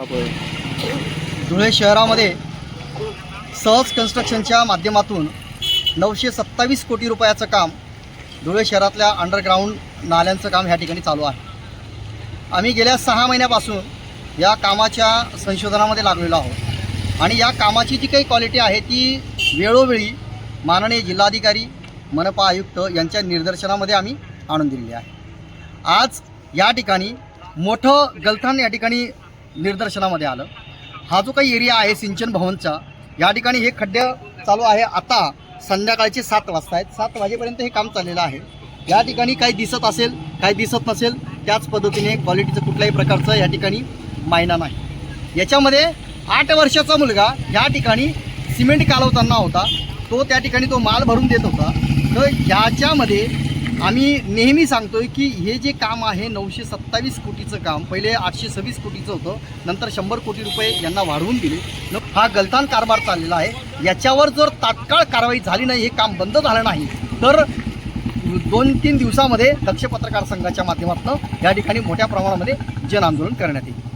धुळे शहरामध्ये सहज कन्स्ट्रक्शनच्या माध्यमातून नऊशे सत्तावीस कोटी रुपयाचं काम धुळे शहरातल्या अंडरग्राऊंड नाल्यांचं काम ह्या ठिकाणी चालू आहे. आम्ही गेल्या सहा महिन्यापासून या कामाच्या संशोधनामध्ये लागलेलो आहोत. आणि या कामाची जी काही क्वालिटी आहे ती वेळोवेळी माननीय जिल्हाधिकारी मनपा आयुक्त यांच्या निदर्शनामध्ये आम्ही आणून दिलेली आहे. आज या ठिकाणी मोठं गलथान या ठिकाणी निदर्शनामध्ये आलं. हा जो काही एरिया आहे सिंचन भवनचा या ठिकाणी हे खड्डे चालू आहे आता संध्याकाळचे सात वाजता आहेत. सात वाजेपर्यंत हे काम चाललेलं आहे. या ठिकाणी काही दिसत असेल काही दिसत नसेल त्याच पद्धतीने क्वालिटीचं कुठल्याही प्रकारचं या ठिकाणी मायना नाही. याच्यामध्ये आठ वर्षाचा मुलगा या ठिकाणी सिमेंट कालवताना होता. तो त्या ठिकाणी तो माल भरून देत होता. तर याच्यामध्ये आम्ही नेहमी सांगतोय की हे जे काम आहे नऊशे सत्तावीस कोटीचं काम पहिले आठशे सव्वीस कोटीचं होतं नंतर शंभर कोटी रुपये यांना वाढवून दिले. न हा गलतान कारभार चाललेला आहे. याच्यावर जर तात्काळ कारवाई झाली नाही हे काम बंद झालं नाही तर दोन तीन दिवसामध्ये दक्ष पत्रकार संघाच्या माध्यमातून या ठिकाणी मोठ्या प्रमाणामध्ये जन आंदोलन करण्यात येईल.